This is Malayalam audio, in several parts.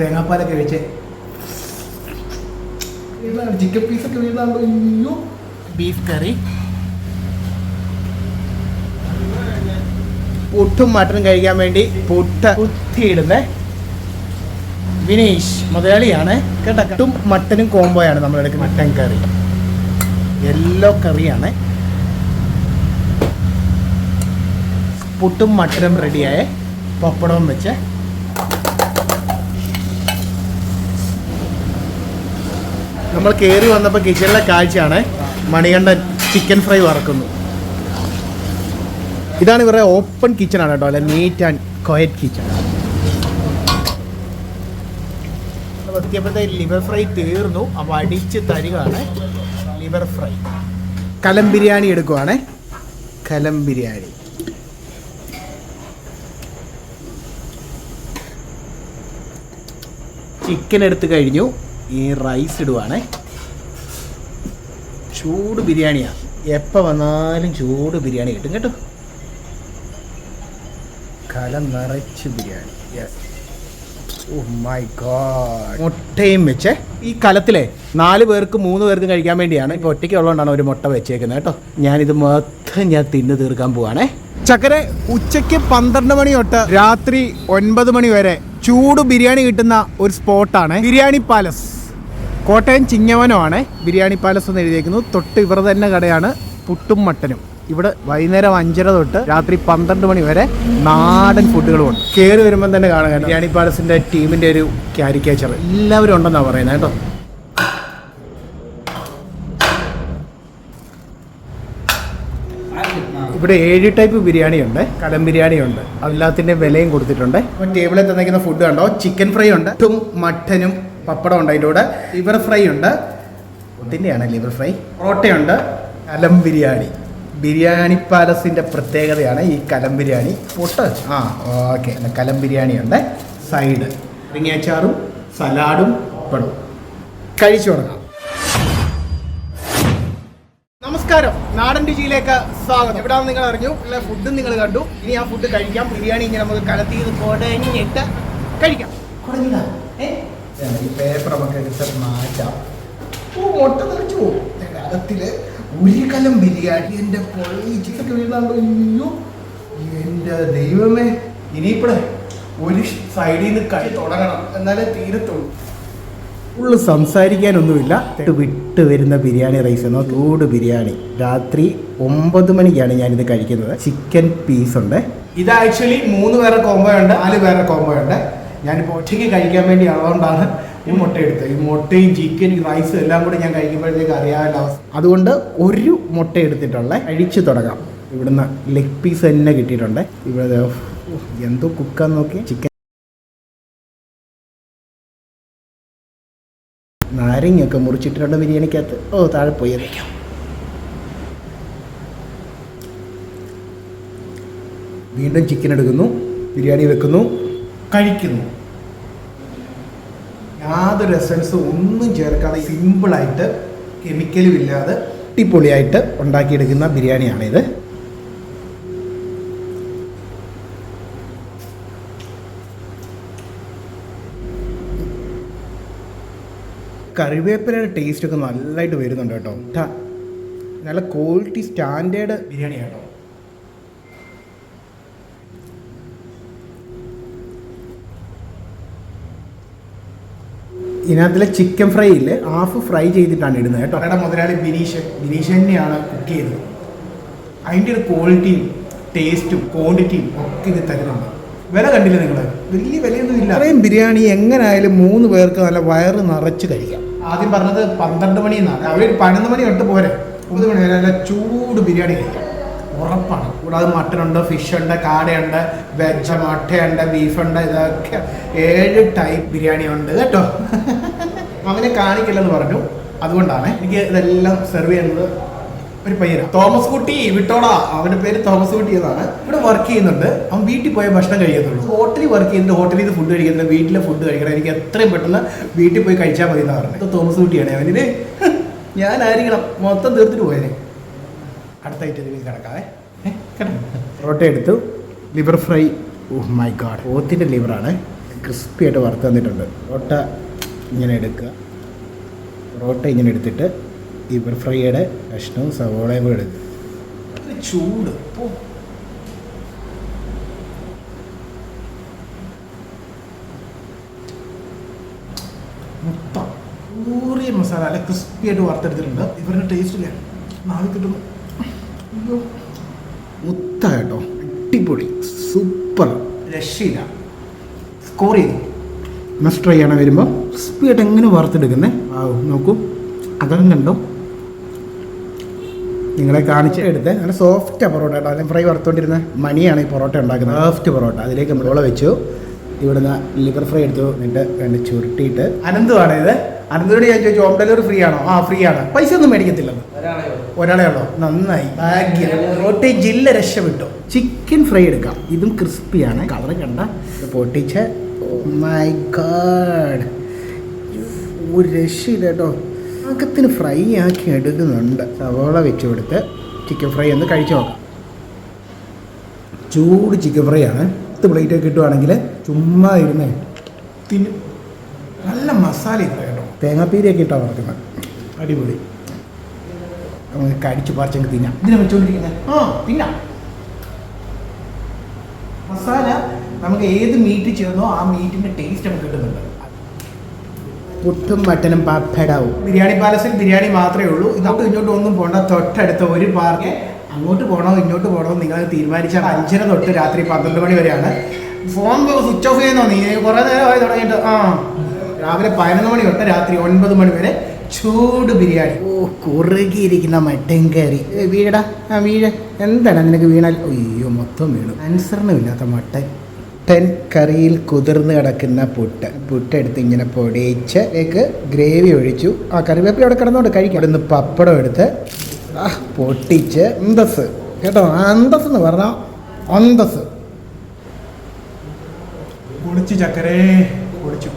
തേങ്ങാപ്പാലൊക്കെ വെച്ച്. ചിക്കൻ പീസൊക്കെ അയ്യോ. ബീഫ് കറി പുട്ടും മട്ടനും കഴിക്കാൻ വേണ്ടി പുട്ട് കുത്തിയിടുന്നേ വിനീഷ് മുതലാളിയാണ്. കേട്ടോ? പുട്ടും മട്ടനും കോംബോയാണ് നമ്മൾ എടുക്കുന്നത് മട്ടൻ കറി യെല്ലോ കറിയാണ് പുട്ടും മട്ടനും റെഡിയായ പപ്പടവും വെച്ച് നമ്മൾ കയറി വന്നപ്പോൾ കിച്ചണിലെ കാഴ്ചയാണ് മണികണ്ഠൻ ചിക്കൻ ഫ്രൈ വറക്കുന്നു. ഇതാണ് ഇവരുടെ ഓപ്പൺ കിച്ചൺ ആണ് കേട്ടോ അല്ലെ നീറ്റ് ആൻഡ് ക്വയറ്റ് കിച്ചൺ എത്തിയപ്പോഴത്തെ ലിവർ ഫ്രൈ തീർന്നു. അപ്പോൾ അടിച്ച് തരികയാണ് ലിവർ ഫ്രൈ കലം ബിരിയാണി എടുക്കുവാണ്. കലം ബിരിയാണി. ചിക്കൻ എടുത്തു കഴിഞ്ഞു. ഈ റൈസ് ഇടുവാണ്. ചൂട് ബിരിയാണിയാണ് എപ്പോൾ വന്നാലും ചൂട് ബിരിയാണി കിട്ടും കേട്ടോ. കല നിറച്ച് ബിരിയാണി. മൈ ഗോഡ് മുട്ടയും വെച്ച്. ഈ കലത്തിലെ നാല് പേർക്ക് മൂന്ന് പേർക്ക് കഴിക്കാൻ വേണ്ടിയാണ് ഇപ്പൊ ഒറ്റയ്ക്ക് ഉള്ളതുകൊണ്ടാണ് ഒരു മുട്ട വെച്ചേക്കുന്നത് കേട്ടോ. ഞാനിത് മൊത്തം ഞാൻ തിന്നു തീർക്കാൻ പോവാണേ. ചക്കര ഉച്ചയ്ക്ക് പന്ത്രണ്ട് മണി തൊട്ട് രാത്രി ഒൻപത് മണി വരെ ചൂട് ബിരിയാണി കിട്ടുന്ന ഒരു സ്പോട്ടാണ്. ബിരിയാണി പാലസ്. കോട്ടയം ചിങ്ങവനമാണ് ബിരിയാണി പാലസ് എന്ന് എഴുതിയേക്കുന്നത്. തൊട്ട് ഇവർ തന്നെ കടയാണ് പുട്ടും മട്ടനും. ഇവിടെ വൈകുന്നേരം അഞ്ചര തൊട്ട് രാത്രി പന്ത്രണ്ട് മണി വരെ നാടൻ ഫുഡുകളുമുണ്ട് കയറി വരുമ്പോൾ തന്നെ കാണുക ബിരിയാണി പാലസിന്റെ ടീമിന്റെ ഒരു കാരിക്കേച്ചർ എല്ലാവരും ഉണ്ടെന്നാണ് പറയുന്നത് കേട്ടോ. ഇവിടെ ഏഴ് ടൈപ്പ് ബിരിയാണി ഉണ്ട്. കടം ബിരിയാണി ഉണ്ട്. എല്ലാത്തിന്റെയും വിലയും കൊടുത്തിട്ടുണ്ട്. ടേബിളിൽ തന്നിരിക്കുന്ന ഫുഡ് കണ്ടോ? ചിക്കൻ ഫ്രൈ ഉണ്ട്. മട്ടനും പപ്പടം ഉണ്ട് അതിന്റെ കൂടെ ലിവർ ഫ്രൈ ഉണ്ട്. ഇതിന്റെയാണ് ലിവർ ഫ്രൈ പൊറോട്ടയുണ്ട് കലം ബിരിയാണി. ബിരിയാണി പാലസിന്റെ പ്രത്യേകതയാണ് ഈ കലം ബിരിയാണി. പൊട്ട്. ആ ഓക്കെ. കലം ബിരിയാണി ഉണ്ട് സൈഡ്. റിങ്ങാച്ചാറും സലാഡും പപ്പടവും. കഴിച്ചു തുടങ്ങാം. നമസ്കാരം. നാടൻ രുചിയിലേക്ക് സ്വാഗതം. എവിടെയാണെന്ന് നിങ്ങൾ അറിഞ്ഞു? അല്ല ഫുഡും നിങ്ങൾ കണ്ടു. ഇനി ആ ഫുഡ് കഴിക്കാം. ബിരിയാണി ഇങ്ങനെ നമുക്ക് കലത്തിയത് കൊടഞ്ഞിട്ട് കഴിക്കാം. കുടഞ്ഞില്ല ഈ പേപ്പർ നമുക്ക് എടുത്ത് മാറ്റാം. ഓ മുട്ട തെളിച്ചു പോകും കലത്തിൽ ഒരു കലം ബിരിയാണി എന്റെ പൊള്ളിച്ചിട്ടൊക്കെ വീണാണ്ടോ അയ്യോ. എന്റെ ദൈവമേ. ഇനിയിപ്പോഴേ ഒരു സൈഡിൽ നിന്ന് കഴി തുടങ്ങണം. എന്നാലേ തീരത്തുള്ളൂ. ഫുള്ള് സംസാരിക്കാനൊന്നുമില്ല. വിട്ട് വരുന്ന ബിരിയാണി റൈസ് എന്നോ ചൂട് ബിരിയാണി. രാത്രി ഒമ്പത് മണിക്കാണ് ഞാനിത് കഴിക്കുന്നത്. ചിക്കൻ പീസ് ഉണ്ട്. ഇത് ആക്ച്വലി മൂന്ന് പേരെ കോംബോ ഉണ്ട് നാല് പേരെ കോംബോ ഉണ്ട് ഞാനിപ്പോൾ ഒറ്റയ്ക്ക് കഴിക്കാൻ വേണ്ടി അതുകൊണ്ടാണ് ഈ മുട്ട എടുത്തത്. ഈ മുട്ടയും ചിക്കനും റൈസും എല്ലാം കൂടി ഞാൻ കഴിക്കുമ്പോഴത്തേക്ക് അറിയാമല്ലോ അവസ്ഥ. അതുകൊണ്ട് ഒരു മുട്ട എടുത്തിട്ടുള്ള കഴിച്ചു തുടങ്ങാം. ഇവിടുന്ന് ലെഗ് പീസ് തന്നെ കിട്ടിയിട്ടുണ്ട്. ഇവിടെ എന്തോ കുക്കാൻ നോക്കി ചിക്കൻ നാരങ്ങയൊക്കെ മുറിച്ചിട്ടുണ്ട് ബിരിയാണിക്കകത്ത്. ഓ താഴെ പോയി. അറിയിക്കാം വീണ്ടും ചിക്കൻ എടുക്കുന്നു. ബിരിയാണി വെക്കുന്നു. കഴിക്കുന്നു. യാതൊരു എസൻസും ഒന്നും ചേർക്കാതെ സിമ്പിളായിട്ട് കെമിക്കലും ഇല്ലാതെ അടിപൊളിയായിട്ട് ഉണ്ടാക്കിയെടുക്കുന്ന ബിരിയാണിയാണിത്. കറിവേപ്പിലയുടെ ടേസ്റ്റ് ഒക്കെ നല്ലതായിട്ട് വരുന്നുണ്ട് കേട്ടോ. നല്ല ക്വാളിറ്റി സ്റ്റാൻഡേർഡ് ബിരിയാണി കേട്ടോ ഇതിനകത്തിലെ ചിക്കൻ ഫ്രൈ ഇല്ലേ? ഹാഫ് ഫ്രൈ ചെയ്തിട്ടാണ് ഇടുന്നത് കേട്ടോ. അവരുടെ മുതലാളി ബിനീഷ് ബിനീഷ് തന്നെയാണ് കുക്ക് ചെയ്തത്. അതിന്റെ ഒരു ക്വാളിറ്റിയും ടേസ്റ്റും ക്വാണ്ടിറ്റിയും ഒക്കെ ഇത് തരുന്നുണ്ട്. വില കണ്ടില്ല നിങ്ങൾ വലിയ വിലയൊന്നും ഇല്ല. അത്രയും ബിരിയാണി എങ്ങനായാലും മൂന്ന് പേർക്ക് നല്ല വയറ് നിറച്ച് കഴിക്കാം. ആദ്യം പറഞ്ഞത് പന്ത്രണ്ട് മണി എന്നാണ്. അവർ പതിനൊന്ന് മണി തൊട്ട് പോരെ. ഒമ്പത് മണി വരെ നല്ല ചൂട് ബിരിയാണി കഴിക്കാം. ഉറപ്പാണ്. കൂടാതെ മട്ടനുണ്ട് ഫിഷ് ഉണ്ട് കാടയുണ്ട് വെജ് മട്ടയുണ്ട് ബീഫുണ്ട് ഇതൊക്കെ ഏഴ് ടൈപ്പ് ബിരിയാണി ഉണ്ട് കേട്ടോ അവനെ കാണിക്കില്ലെന്ന് പറഞ്ഞു. അതുകൊണ്ടാണ് എനിക്ക് ഇതെല്ലാം സെർവ് ചെയ്യുന്നത് ഒരു പയ്യനാണ് തോമസ് കുട്ടി വിട്ടോടാ അവന്റെ പേര് തോമസ് കുട്ടി എന്നാണ്. ഇവിടെ വർക്ക് ചെയ്യുന്നുണ്ട്. അവൻ വീട്ടിൽ പോയ ഭക്ഷണം കഴിക്കത്തുള്ളൂ. ഹോട്ടലിൽ വർക്ക് ചെയ്യുന്നുണ്ട്. ഹോട്ടലിൽ നിന്ന് ഫുഡ് കഴിക്കുന്നില്ല വീട്ടിലെ ഫുഡ് കഴിക്കണം. എനിക്ക് എത്രയും പെട്ടെന്ന് വീട്ടിൽ പോയി കഴിച്ചാൽ മതി എന്ന് പറഞ്ഞത്. തോമസ് കുട്ടിയാണ് അവനിന് ഞാനായിരിക്കണം. മൊത്തം തീർത്തിട്ട് പോയനെ. അടുത്ത ഐറ്റത്തിൽ കിടക്കാവേ. പൊറോട്ട എടുത്തു. Liver fry oh my god ഓത്തിന്റെ ലിവറാണ് ക്രിസ്പി ആയിട്ട് വറുത്ത് തന്നിട്ടുണ്ട്. പൊറോട്ട ഇങ്ങനെ എടുക്കുക. പൊറോട്ട ഇങ്ങനെ എടുത്തിട്ട് ലിവർ ഫ്രൈയുടെ കഷ്ണവും സവോളയും കൂടെ എടുക്കുക ചൂട്. ഓ. മൊത്തം ഊറിയ മസാല അല്ലെ ക്രിസ്പി ആയിട്ട് വറുത്തെടുത്തിട്ടുണ്ട്. ഇവരുടെ ടേസ്റ്റ് ഇല്ല? നാളെ കിട്ടുന്നു. മുത്ത കേട്ടോ അടിപൊളി. സൂപ്പർ. രക്ഷയില്ല. സ്കോർ ചെയ്തു. മസ്റ്റ് ട്രൈ ചെയ്യണം വരുമ്പോൾ സ്പീഡ് ആയിട്ട് എങ്ങനെ വറുത്തെടുക്കുന്നേ? ആ നോക്കൂ. അകം കണ്ടോ? നിങ്ങളെ കാണിച്ച് എടുത്ത്. നല്ല സോഫ്റ്റ് പൊറോട്ട കേട്ടോ. അല്ലെങ്കിൽ ഫ്രൈ വറുത്തോണ്ടിരുന്ന മണിയാണ് ഈ പൊറോട്ട ഉണ്ടാക്കുന്നത്. സോഫ്റ്റ് പൊറോട്ട. അതിലേക്ക് നമ്മൾ ഉള്ള വെച്ചു. ഇവിടുന്ന് ലിവർ ഫ്രൈ എടുത്തു. എന്നിട്ട് രണ്ട് ചുരുട്ടിയിട്ട് അനന്തുവാണ് ഇത്. അനന്തോട് ഞാൻ ചോദിച്ചു ഹോം ഡെലിവറി ഫ്രീ ആണോ? ആ ഫ്രീ ആണ്. പൈസ ഒന്നും മേടിക്കത്തില്ലെന്ന്. ഒരാളെ ഉള്ളോ. നന്നായി. ഭാഗ്യം. റോട്ടി ജില്ല രക്ഷപ്പെട്ടു. ചിക്കൻ ഫ്രൈ എടുക്കാം. ഇതും ക്രിസ്പിയാണ് കളർ കണ്ട. പൊട്ടിച്ച്. മൈ ഗാഡ് ഒരു രക്ഷയില്ല കേട്ടോ. ഫ്രൈ ആക്കി എടുക്കുന്നുണ്ട്. സവോള വെച്ച് കൊടുത്ത് ചിക്കൻ ഫ്രൈ ഒന്ന് കഴിച്ചു നോക്കാം. ചൂട് ചിക്കൻ ഫ്രൈ ആണ്. പത്ത് പ്ലേറ്റ് കിട്ടുവാണെങ്കിൽ ചുമ്മാ ഇരുന്നേ തിന്നു. നല്ല മസാല കേട്ടോ തേങ്ങാപ്പീരിയൊക്കെ ഇട്ടാണ് വറക്കുന്നത് അടിപൊളി. നമുക്ക് കടിച്ച് പറിച്ചെങ്കിൽ തിന്നാം. ഇതിനെ വെച്ചോണ്ടിരിക്കുന്നത് ആ തിന്നാം. മസാല നമുക്ക് ഏത് മീറ്റ് ചേർന്നോ ആ മീറ്റിന്റെ ടേസ്റ്റ് നമുക്ക് കിട്ടുന്നുണ്ട്. പുട്ടും മട്ടനും പപ്പടാവും. ബിരിയാണി പാലസിൽ ബിരിയാണി മാത്രമേ ഉള്ളൂ. ഇതോട്ട് ഇങ്ങോട്ട് ഒന്നും പോകണ്ട തൊട്ടടുത്ത ഒരു പാർക്ക് അങ്ങോട്ട് പോകണോ ഇങ്ങോട്ട് പോകണോ നിങ്ങൾ തീരുമാനിച്ചാൽ അഞ്ചര തൊട്ട് രാത്രി പന്ത്രണ്ട് മണി വരെയാണ്. ഫോൺ സ്വിച്ച് ഓഫ് ചെയ്യുന്നോ നീ? കുറേ നേരമായി തുടങ്ങിയിട്ട്. ആ. രാവിലെ പതിനൊന്ന് മണി തൊട്ട് രാത്രി ഒൻപത് മണി വരെ ചൂട് ബിരിയാണി. ഓ കുറുകിയിരിക്കുന്ന മട്ടൻ കറി. വീടാ? ആ വീഴ. എന്താണ് നിനക്ക് വീണാൽ? അയ്യോ മൊത്തം വീണു. അനുസരണമില്ലാത്ത മട്ടൻ. മട്ടൻ കറിയിൽ കുതിർന്ന് കിടക്കുന്ന പുട്ട്. പുട്ടെടുത്ത് ഇങ്ങനെ പൊടിച്ച് ലേക്ക് ഗ്രേവി ഒഴിച്ചു. ആ കറിവേപ്പില അവിടെ കിടന്നോണ്ട് കഴിക്കും. അവിടെ നിന്ന് പപ്പടം എടുത്ത് ആ പൊട്ടിച്ച് അന്തസ് കേട്ടോ? അന്തസ് എന്ന് പറഞ്ഞാൽ അന്തസ് പൊളിച്ചു ചക്കരേ പൊളിച്ചു.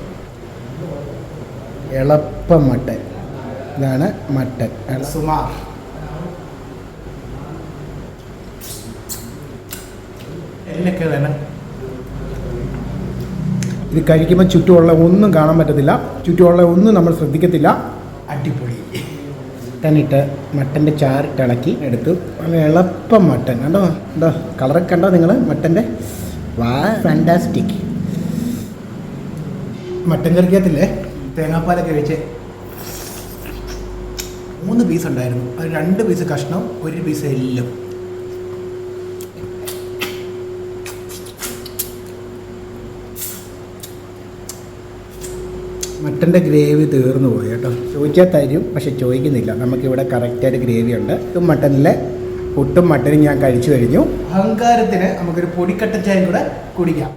എളുപ്പം മട്ടൻ. ഇതാണ് മട്ടൻ സുമാർ. എല്ലൊക്കെ വേണം ഇത് കഴിക്കുമ്പോൾ ചുറ്റുമുള്ള ഒന്നും കാണാൻ പറ്റത്തില്ല. ചുറ്റുമുള്ള ഒന്നും നമ്മൾ ശ്രദ്ധിക്കത്തില്ല. അടിപൊളി. മട്ടനിട്ട് മട്ടന്റെ ചാറിട്ട് ഇളക്കി എടുത്ത്. നല്ല എളുപ്പം മട്ടൻ കണ്ടോ എന്താ കളറൊക്കെ കണ്ടോ നിങ്ങൾ മട്ടന്റെ വാ ഫാന്റാസ്റ്റിക് മട്ടൻ കറിക്കകത്തില്ലേ? തേങ്ങാപ്പാലൊക്കെ വെച്ച് മൂന്ന് പീസ് ഉണ്ടായിരുന്നു. അത് രണ്ട് പീസ് കഷ്ണം ഒരു പീസ് എല്ലും. മട്ടന്റെ ഗ്രേവി തീർന്നു പോയി കേട്ടോ. ചോദിച്ചാൽ തരും പക്ഷെ ചോദിക്കുന്നില്ല. നമുക്കിവിടെ കറക്റ്റായിട്ട് ഗ്രേവി ഉണ്ട്. ഇതും മട്ടനിലെ പുട്ടും മട്ടനും ഞാൻ കഴിച്ചു കഴിഞ്ഞു. അഹങ്കാരത്തിന് നമുക്കൊരു പൊടിക്കട്ടച്ചായം കൂടെ കുടിക്കാം.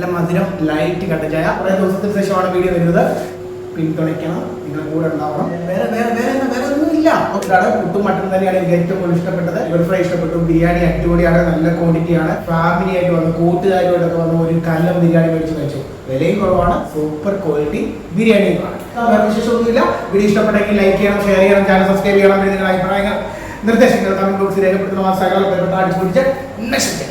നല്ല മധുരം ലൈറ്റ് കട്ടച്ചായ കുറേ ദിവസത്തിന് ശേഷമാണ് വീഡിയോ വരുന്നത്. പിന്തുണയ്ക്കണം. നിങ്ങൾ കൂടെ ഉണ്ടാവണം. വേറെ വേറെ വേറെ വേറെ ഒന്നും ഇല്ല. ഇതാണ് പുട്ടും മട്ടൻ തന്നെയാണ് എനിക്ക് ഏറ്റവും കൂടുതൽ ഇഷ്ടപ്പെട്ടത്. ഇവർ ഫ്രൈ ഇഷ്ടപ്പെട്ടു. ബിരിയാണി അടിപൊളിയാണ്. നല്ല ക്വാണ്ടിറ്റിയാണ് ഫാമിലി ആയിട്ട് വന്ന് കൂട്ടുകാരുമായിട്ടൊക്കെ വന്ന് ഒരു കല്ലം ബിരിയാണി മേടിച്ച് കഴിച്ചു. വിലയും കുറവാണ്. സൂപ്പർ ക്വാളിറ്റി ബിരിയാണിയുമാണ് വേറെ വിശേഷമൊന്നുമില്ല. വീഡിയോ ഇഷ്ടപ്പെട്ടെങ്കിൽ ലൈക്ക് ചെയ്യണം ഷെയർ ചെയ്യണം ചാനൽ സബ്സ്ക്രൈബ് ചെയ്യണം നിങ്ങളുടെ അഭിപ്രായങ്ങൾ നിർദ്ദേശങ്ങൾ കമന്റ് ബോക്സിൽ രേഖപ്പെടുത്തുന്ന ആ സകല അടിച്ചു പിടിച്ച് നശിച്ച്